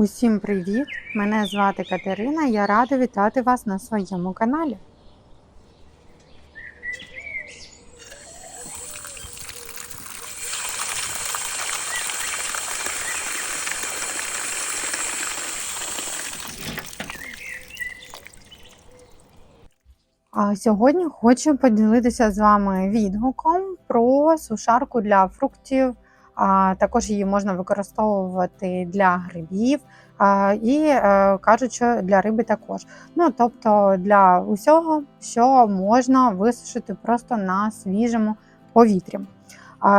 Усім привіт! Мене звати Катерина. Я рада вітати вас на своєму каналі. А Сьогодні хочу поділитися з вами відгуком про сушарку для фруктів. Також її можна використовувати для грибів і е, кажуть, що для риби також. Ну тобто для усього, що можна висушити просто на свіжому повітрі.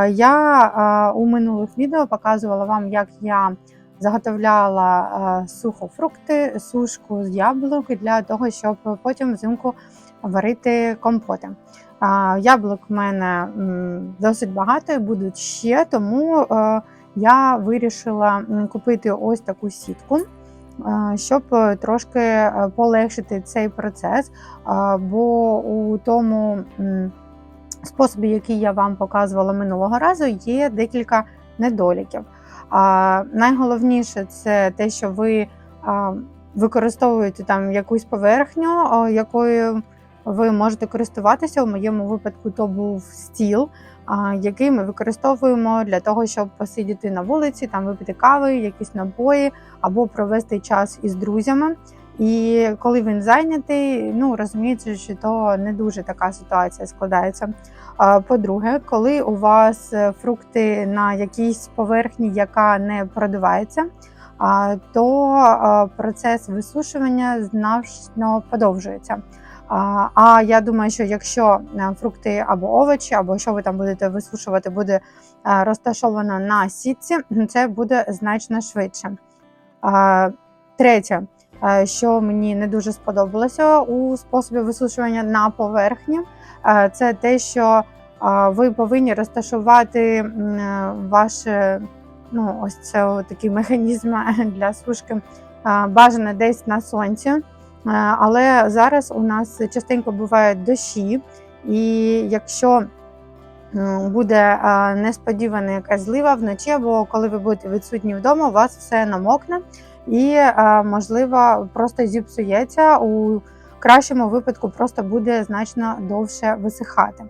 Я у минулих відео показувала вам, як я заготовляла а, сухофрукти, сушку з яблук для того, щоб потім взимку варити компоти. Яблук в мене досить багато і будуть ще, тому е, я вирішила купити ось таку сітку, е, щоб трошки е, полегшити цей процес. Бо у тому способі, який я вам показувала минулого разу, є декілька недоліків. Найголовніше це те, що ви використовуєте там якусь поверхню, якою ви можете користуватися. У моєму випадку то був стіл, який ми використовуємо для того, щоб посидіти на вулиці, там випити кави, якісь напої або провести час із друзями. І коли він зайнятий, ну розуміється, що то не дуже така ситуація складається. По-друге, коли у вас е, фрукти на якійсь поверхні, яка не продувається, то процес висушування значно подовжується. А, я думаю, що якщо е, фрукти або овочі, або що ви там будете висушувати, буде е, розташовано на сітці, це буде значно швидше. Третє, е, що мені не дуже сподобалося у способі висушування на поверхні, це те, що ви повинні розташувати ваше ну, ось це такий механізм для сушки бажано десь на сонці. Е, Але зараз у нас частенько бувають дощі, і якщо буде е, несподівана якась злива вночі, або коли ви будете відсутні вдома, у вас все намокне і, е, можливо, просто зіпсується. У кращому випадку просто буде значно довше висихати.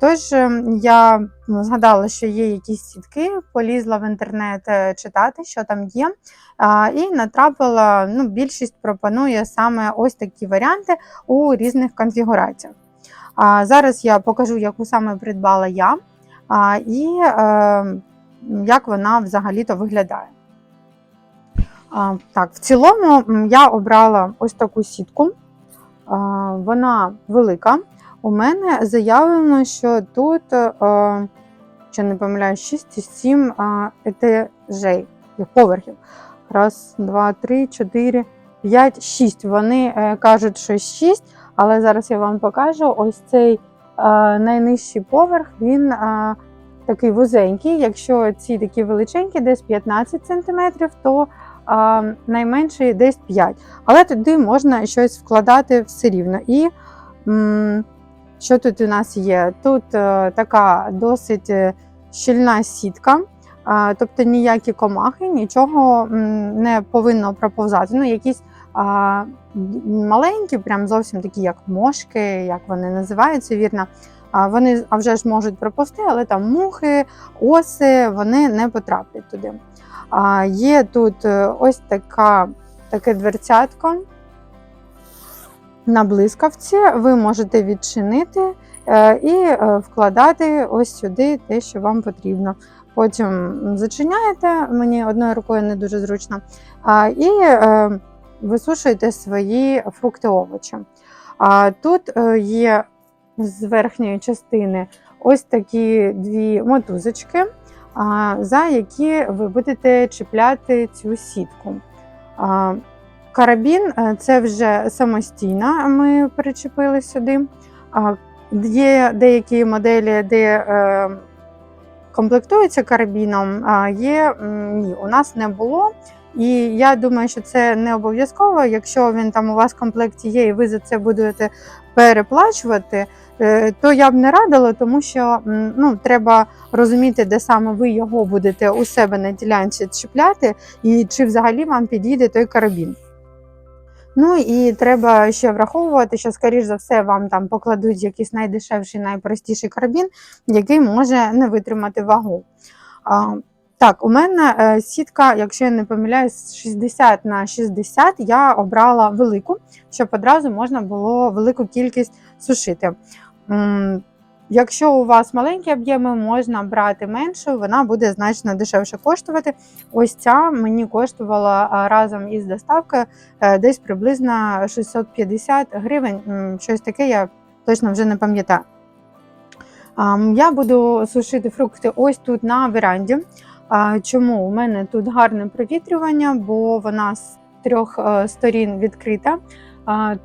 Тож е, я згадала, що є якісь сітки, полізла в інтернет е, читати, що там є. І натрапила, ну, більшість пропонує саме ось такі варіанти у різних конфігураціях. Зараз я покажу, яку саме придбала я, і е, як вона взагалі-то виглядає. Так, в цілому я обрала ось таку сітку. Вона велика. У мене заявлено, що тут, е, що не помиляю, 6 і 7 е, етажей, поверхів. Раз, два, три, чотири, п'ять, шість. Вони е, кажуть, що 6, але зараз я вам покажу ось цей найнижчий поверх, він такий вузенький. Якщо ці такі величенькі, десь 15 см, то найменший десь 5. Але туди можна щось вкладати все рівно. І що тут у нас є? Тут е, така досить е, щільна сітка, тобто ніякі комахи, нічого не повинно проповзати. Ну, якісь маленькі, прям зовсім такі, як мошки, як вони називаються, вірно. Вони а вже ж можуть проповзти, але там мухи, оси, вони не потраплять туди. А, є тут е, ось така, таке дверцятко на блискавці ви можете відчинити е, і е, вкладати ось сюди те, що вам потрібно. Потім зачиняєте, мені одною рукою не дуже зручно, і висушуєте свої фрукти овочі. Тут є з верхньої частини ось такі дві мотузочки, за які ви будете чіпляти цю сітку. Карабін е, це вже самостійно ми причепили сюди. Є деякі моделі, де е, комплектуються карабіном, є ні, у нас не було. І я думаю, що це не обов'язково. Якщо він там у вас в комплекті є, і ви за це будете переплачувати, е, то я б не радила, тому що ну, треба розуміти, де саме ви його будете у себе на ділянці чіпляти, і чи взагалі вам підійде той карабін. Ну і треба ще враховувати, що, скоріш за все, вам там покладуть якийсь найдешевший, найпростіший карабін, який може не витримати вагу. Так, у мене е, сітка, якщо я не помиляюсь, 60 на 60 я обрала велику, щоб одразу можна було велику кількість сушити. Якщо у вас маленькі об'єми, можна брати меншу, вона буде значно дешевше коштувати. Ось ця мені коштувала а, разом із доставкою е, десь приблизно 650 гривень. Щось таке я точно вже не пам'ятаю. Ам, Я буду сушити фрукти ось тут на веранді. Чому? У мене тут гарне провітрювання, бо вона з трьох е, сторін відкрита.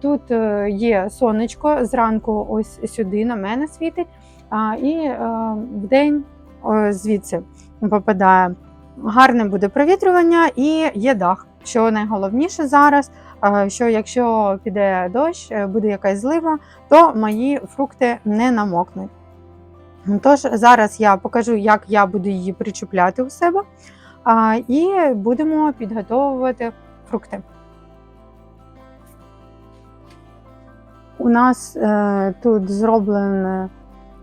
Тут е, є сонечко, зранку ось сюди на мене світить, і е, вдень звідси попадає. Гарне буде провітрювання і є дах. Що найголовніше зараз, що якщо піде дощ, буде якась злива, то мої фрукти не намокнуть. Тож зараз я покажу, як я буду її причупляти у себе, і будемо підготовувати фрукти. У нас е, тут зроблений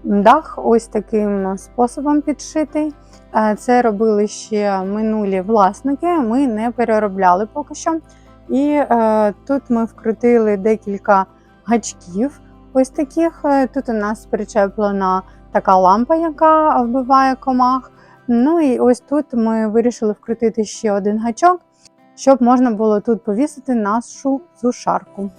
дах ось таким способом підшитий. Е, Це робили ще минулі власники, ми не переробляли поки що. І е, тут ми вкрутили декілька гачків. Ось таких. Тут у нас причеплена така лампа, яка вбиває комах. Ну і ось тут ми вирішили вкрутити ще один гачок, щоб можна було тут повісити нашу сушарку.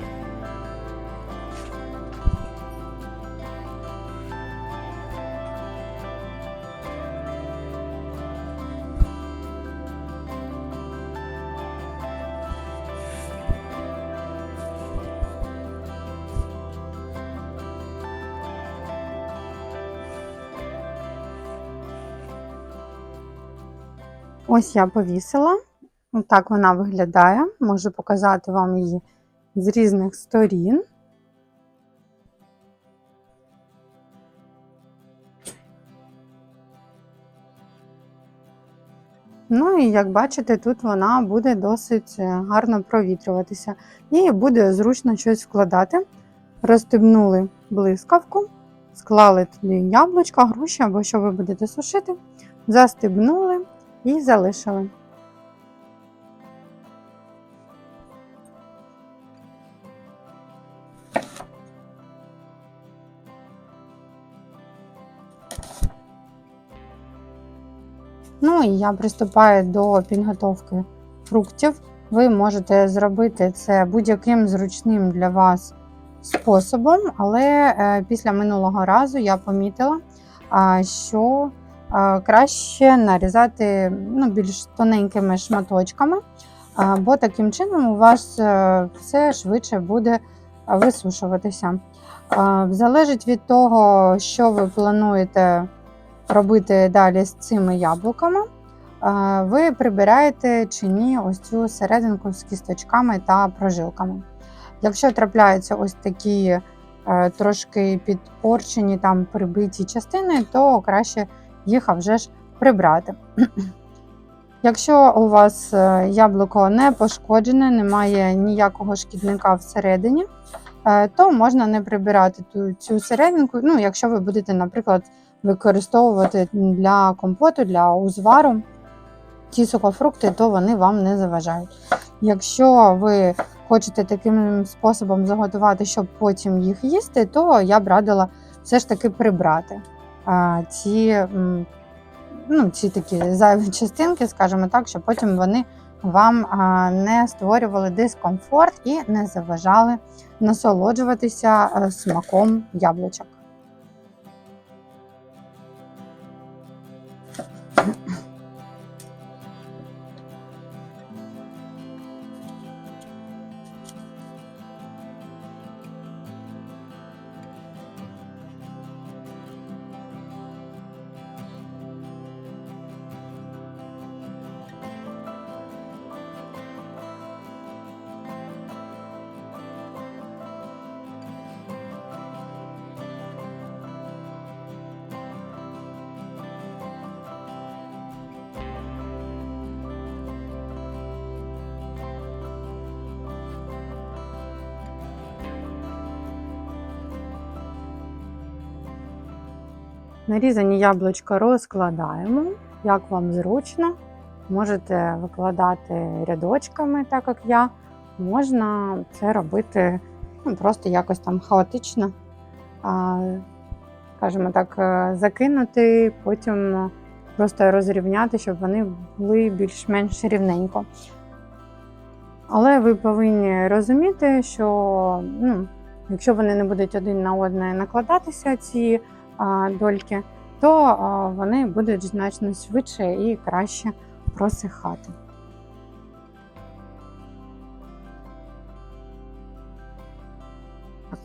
Ось я повісила. Так вона виглядає. Можу показати вам її з різних сторін. Ну і як бачите, тут вона буде досить е, гарно провітрюватися і буде зручно щось вкладати. Розстебнули блискавку, склали туди яблучка, груші або що ви будете сушити, застебнули і залишили. Ну і я приступаю до підготовки фруктів. Ви можете зробити це будь-яким зручним для вас способом, але е, після минулого разу я помітила, що краще нарізати ну, більш тоненькими шматочками, бо таким чином у вас е, все швидше буде висушуватися. Залежить від того, що ви плануєте робити далі з цими яблуками, ви прибираєте чи ні ось цю серединку з кісточками та прожилками. Якщо трапляються ось такі е, трошки підпорчені там прибиті частини, то краще їх а вже ж прибрати. Якщо у вас е, яблуко не пошкоджене, немає ніякого шкідника всередині, е, то можна не прибирати ту, цю серединку. Ну, якщо ви будете, наприклад, використовувати для компоту, для узвару ці сухофрукти, то вони вам не заважають. Якщо ви хочете таким способом заготувати, щоб потім їх їсти, то я б радила все ж таки прибрати ці, ну, ці такі зайві частинки, скажімо так, щоб потім вони вам не створювали дискомфорт і не заважали насолоджуватися смаком яблучок. Нарізані яблучка розкладаємо, як вам зручно. Можете викладати рядочками, так як я. Можна це робити ну, просто якось там хаотично, а, скажімо так, е, закинути, потім просто розрівняти, щоб вони були більш-менш рівненько. Але ви повинні розуміти, що ну, якщо вони не будуть один на одне накладатися, ці дольки, то вони будуть значно швидше і краще просихати.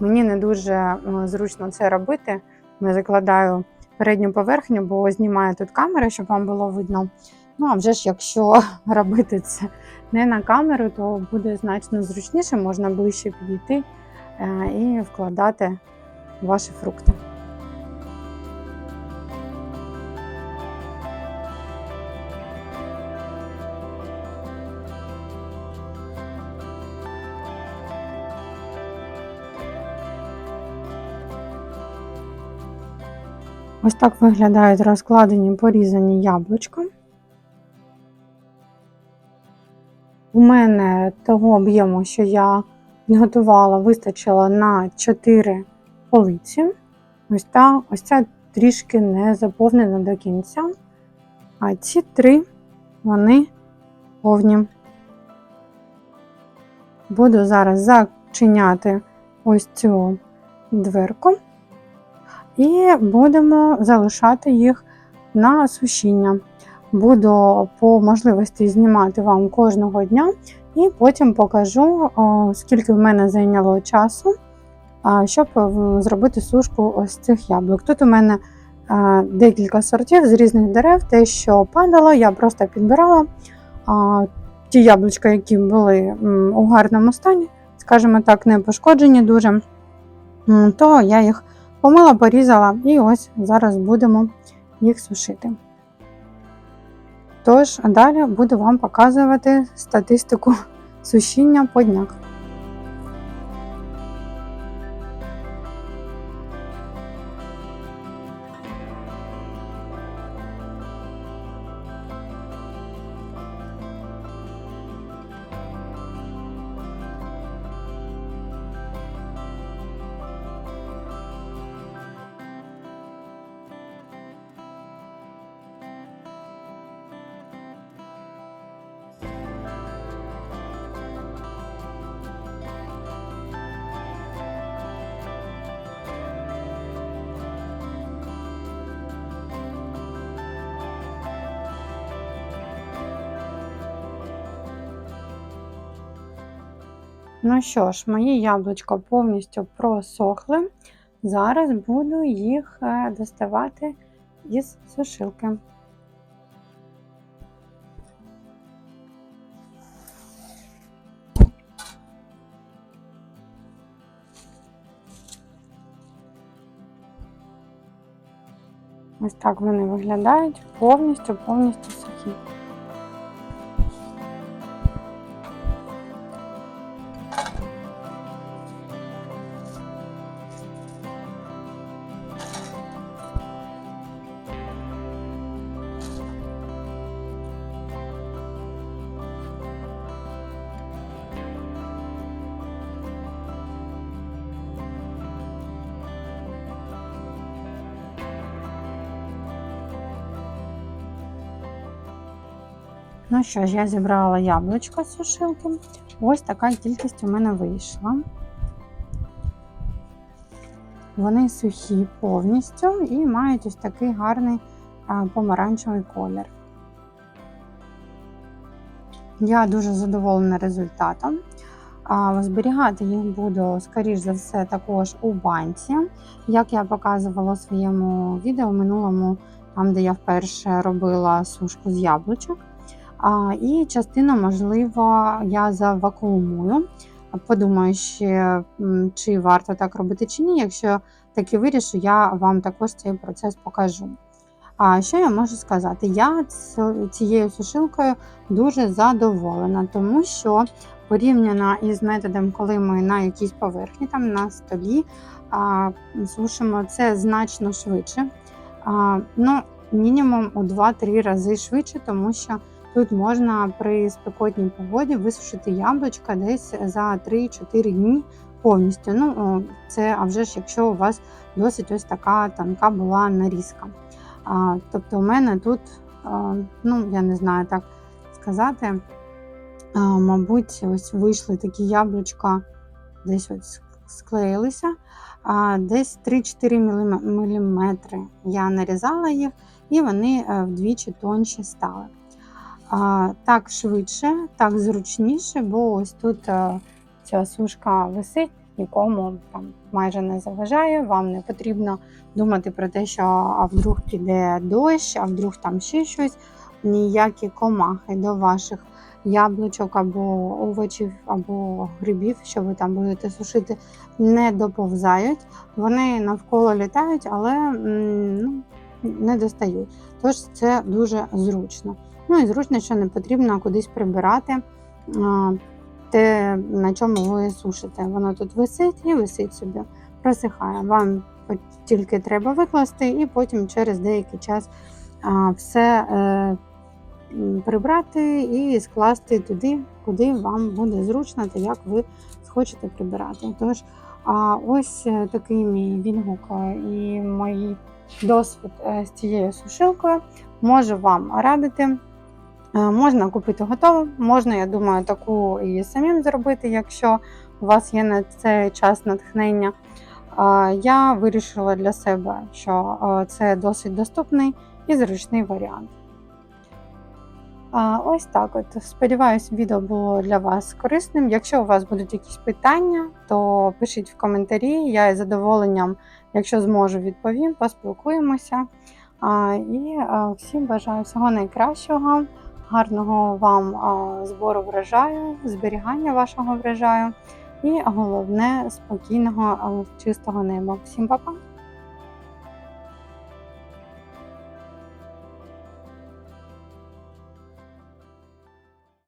Мені не дуже зручно це робити. Я закладаю передню поверхню, бо знімаю тут камера, щоб вам було видно. Ну, а вже ж, якщо робити це не на камеру, то буде значно зручніше, можна ближче підійти е, і вкладати ваші фрукти. Ось так виглядають розкладені порізані яблучка. У мене того об'єму, що я підготувала, вистачило на 4 полиці. Ось, та, ось ця трішки не заповнена до кінця. А ці три вони повні. Буду зараз зачиняти ось цю дверку і будемо залишати їх на сушіння. Буду по можливості знімати вам кожного дня, і потім покажу, скільки в мене зайняло часу, щоб зробити сушку ось цих яблук. Тут у мене декілька сортів з різних дерев. Те, що падало, я просто підбирала ті яблучка, які були у гарному стані, скажімо так, не пошкоджені дуже, то я їх помила, порізала і ось зараз будемо їх сушити. Тож, далі буду вам показувати статистику сушіння по днях. Ну що ж, мої яблучка повністю просохли. Зараз буду їх е, доставати із сушилки. Ось так вони виглядають повністю, повністю сухі. Ну що ж, я зібрала яблучко з сушилки. Ось така кількість у мене вийшла. Вони сухі повністю і мають ось такий гарний помаранчевий колір. Я дуже задоволена результатом. Зберігати їх буду, скоріш за все, також у банці. Як я показувала у своєму відео минулому, там, де я вперше робила сушку з яблучок. І частину, можливо, я завакуумую. Подумаю ще, чи варто так робити чи ні. Якщо таки вирішу, я вам також цей процес покажу. А що я можу сказати? Я цією сушилкою дуже задоволена, тому що порівняно із методом, коли ми на якійсь поверхні, там на столі а, сушимо, це значно швидше. А, ну, мінімум у 2-3 рази швидше, тому що тут можна при спекотній погоді висушити яблучка десь за 3-4 дні повністю. Ну, це а вже ж, якщо у вас досить ось така тонка була нарізка. А, тобто, у мене тут, а, ну, я не знаю так сказати, а, мабуть, ось вийшли такі яблучка, десь ось склеїлися, а, десь 3-4 мм я нарізала їх, і вони е, вдвічі тонші стали. Так швидше, так зручніше, бо ось тут е, ця сушка висить, нікому там майже не заважає. Вам не потрібно думати про те, що а вдруг піде дощ, а вдруг там ще щось. Ніякі комахи до ваших яблучок або овочів, або грибів, що ви там будете сушити, не доповзають. Вони навколо літають, але ну, не достають. Тож це дуже зручно. Ну і зручно, що не потрібно кудись прибирати те, на чому ви сушите. Воно тут висить і висить собі, просихає. Вам тільки треба викласти, і потім через деякий час все е, прибрати і скласти туди, куди вам буде зручно та як ви схочете прибирати. Тож, а ось е, такий мій відгук е, і мої досвід з цією сушилкою можу вам радити. Е, Можна купити готову, можна, я думаю, таку і самим зробити, якщо у вас є на цей час натхнення. Е, Я вирішила для себе, що е, це досить доступний і зручний варіант. Ось так. От сподіваюсь, відео було для вас корисним. Якщо у вас будуть якісь питання, то пишіть в коментарі. Я із задоволенням, якщо зможу, відповім, поспілкуємося. І всім бажаю всього найкращого, гарного вам збору врожаю, зберігання вашого врожаю і головне спокійного, чистого неба. Всім па-па!